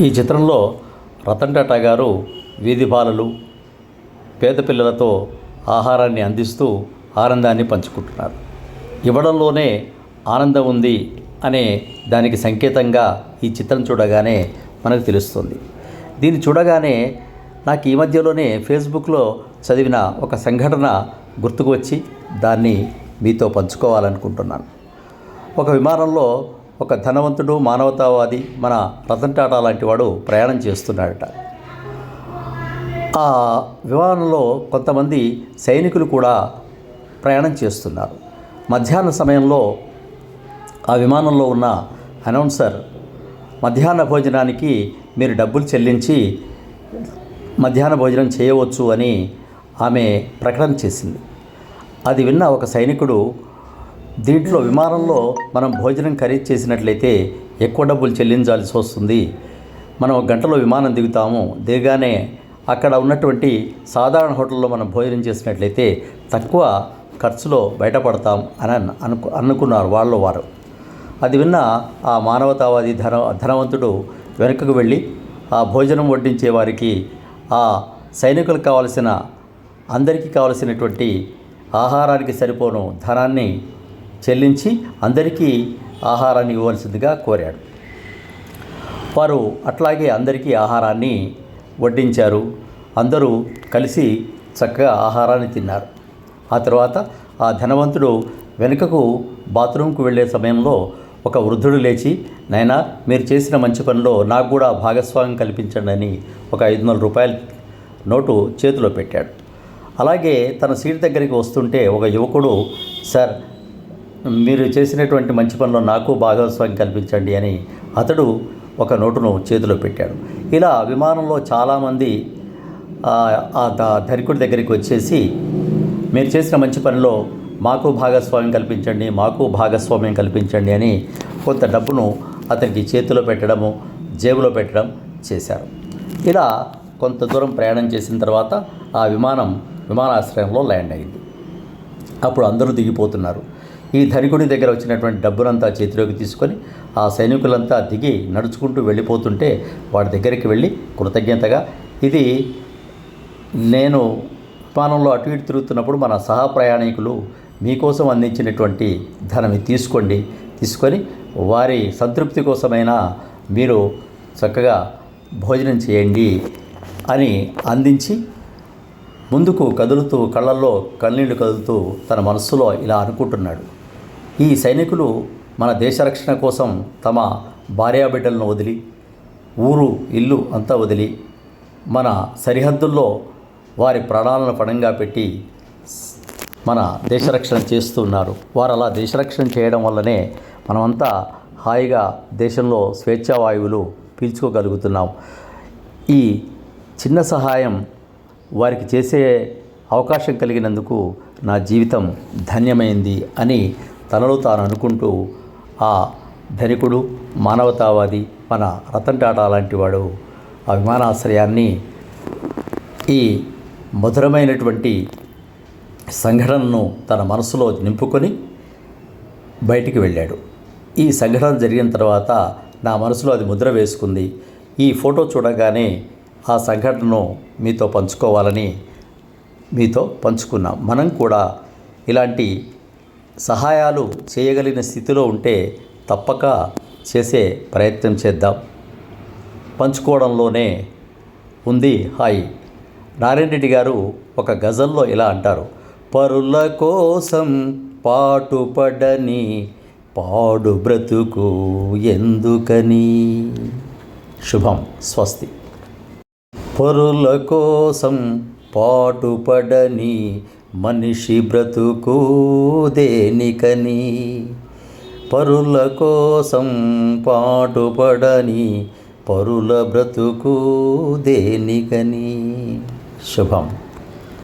ఈ చిత్రంలో రతన్ టాటా గారు వీధి బాలలు పేద పిల్లలతో ఆహారాన్ని అందిస్తూ ఆనందాన్ని పంచుకుంటున్నారు. ఇవ్వడంలోనే ఆనందం ఉంది అనే దానికి సంకేతంగా ఈ చిత్రం చూడగానే మనకు తెలుస్తుంది. దీన్ని చూడగానే నాకు ఈ మధ్యలోనే ఫేస్బుక్లో చదివిన ఒక సంఘటన గుర్తుకు వచ్చి దాన్ని మీతో పంచుకోవాలనుకుంటున్నాను. ఒక విమానంలో ఒక ధనవంతుడు మానవతావాది మన రతన్ టాటా లాంటి వాడు ప్రయాణం చేస్తున్నాడట. ఆ విమానంలో కొంతమంది సైనికులు కూడా ప్రయాణం చేస్తున్నారు. మధ్యాహ్న సమయంలో ఆ విమానంలో ఉన్న అనౌన్సర్ మధ్యాహ్న భోజనానికి మీరు డబ్బులు చెల్లించి మధ్యాహ్న భోజనం చేయవచ్చు అని ఆమె ప్రకటన చేసింది. అది విన్న ఒక సైనికుడు దీంట్లో విమానంలో మనం భోజనం ఖరీదు చేసినట్లయితే ఎక్కువ డబ్బులు చెల్లించాల్సి వస్తుంది. మనం ఒక గంటలో విమానం దిగుతాము. దిగగానే అక్కడ ఉన్నటువంటి సాధారణ హోటల్లో మనం భోజనం చేసినట్లయితే తక్కువ ఖర్చులో బయటపడతాం అని అనుకు అనుకున్నారు వాళ్ళు వారు. అది విన్న ఆ మానవతావాది ధన ధనవంతుడు వెనుకకు వెళ్ళి ఆ భోజనం వడ్డించే వారికి ఆ సైనికులకు కావలసిన అందరికీ కావలసినటువంటి ఆహారానికి సరిపోను ధనాన్ని చెల్లించి అందరికీ ఆహారాన్ని ఇవ్వాల్సిందిగా కోరాడు. వారు అట్లాగే అందరికీ ఆహారాన్ని వడ్డించారు. అందరూ కలిసి చక్కగా ఆహారాన్ని తిన్నారు. ఆ తర్వాత ఆ ధనవంతుడు వెనుకకు బాత్రూంకు వెళ్ళే సమయంలో ఒక వృద్ధుడు లేచి నైనా మీరు చేసిన మంచి పనిలో నాకు కూడా భాగస్వామ్యం కల్పించండి అని ఒక ఐదు వందల రూపాయల నోటు చేతిలో పెట్టాడు. అలాగే తన సీట్ దగ్గరికి వస్తుంటే ఒక యువకుడు సార్ మీరు చేసినటువంటి మంచి పనిలో నాకు భాగస్వామ్యం కల్పించండి అని అతడు ఒక నోటును చేతిలో పెట్టాడు. ఇలా విమానంలో చాలామంది ఆ, ఆ ధనికుడి దగ్గరికి వచ్చేసి మీరు చేసిన మంచి పనిలో మాకు భాగస్వామ్యం కల్పించండి మాకు భాగస్వామ్యం కల్పించండి అని కొంత డబ్బును అతనికి చేతిలో పెట్టడము జేబులో పెట్టడం చేశారు. ఇలా కొంత దూరం ప్రయాణం చేసిన తర్వాత ఆ విమానం విమానాశ్రయంలో ల్యాండ్ అయింది. అప్పుడు అందరూ దిగిపోతున్నారు. ఈ ధనికుడి దగ్గర వచ్చినటువంటి డబ్బునంతా చేతిలోకి తీసుకొని ఆ సైనికులంతా దిగి నడుచుకుంటూ వెళ్ళిపోతుంటే వాడి దగ్గరికి వెళ్ళి కృతజ్ఞతగా ఇది నేను విమానంలో అటు ఇటు తిరుగుతున్నప్పుడు మన సహా ప్రయాణికులు మీకోసం అందించినటువంటి ధనం తీసుకోండి. తీసుకొని వారి సంతృప్తి కోసమైనా మీరు చక్కగా భోజనం చేయండి అని అందించి ముందుకు కదులుతూ కళ్ళల్లో కన్నీళ్ళు కదులుతూ తన మనస్సులో ఇలా అనుకుంటున్నాడు. ఈ సైనికులు మన దేశ రక్షణ కోసం తమ భార్యాబిడ్డలను వదిలి ఊరు ఇల్లు అంతా వదిలి మన సరిహద్దుల్లో వారి ప్రాణాలను పణంగా పెట్టి మన దేశరక్షణ చేస్తున్నారు వారు అలా దేశరక్షణ చేయడం వల్లనే మనమంతా హాయిగా దేశంలో స్వేచ్ఛావాయువులు పీల్చుకోగలుగుతున్నాం. ఈ చిన్న సహాయం వారికి చేసే అవకాశం కలిగినందుకు నా జీవితం ధన్యమైంది అని తనలో తాను అనుకుంటూ ఆ ధనికుడు మానవతావాది మన రతన్ టాటా లాంటి వాడు ఆ విమానాశ్రయాన్ని ఈ మధురమైనటువంటి సంఘటనను తన మనసులో నింపుకొని బయటికి వెళ్ళాడు. ఈ సంఘటన జరిగిన తర్వాత నా మనసులో అది ముద్ర వేసుకుంది. ఈ ఫోటో చూడగానే ఆ సంఘటనను మీతో పంచుకోవాలని మీతో పంచుకున్నాం. మనం కూడా ఇలాంటి సహాయాలు చేయగలిగిన స్థితిలో ఉంటే తప్పక చేసే ప్రయత్నం చేద్దాం. పంచుకోవడంలోనే ఉంది హాయ్. నారాయణ రెడ్డి గారు ఒక గజల్లో ఇలా అంటారు. పరుల కోసం పాటుపడని పాడు బ్రతుకు ఎందుకని? శుభం స్వస్తి. పరుల కోసం పాటుపడని మనిషి బ్రతుకు దేనికని పరుల కోసం పాటుపడని పరుల బ్రతుకు దేనికని శుభం.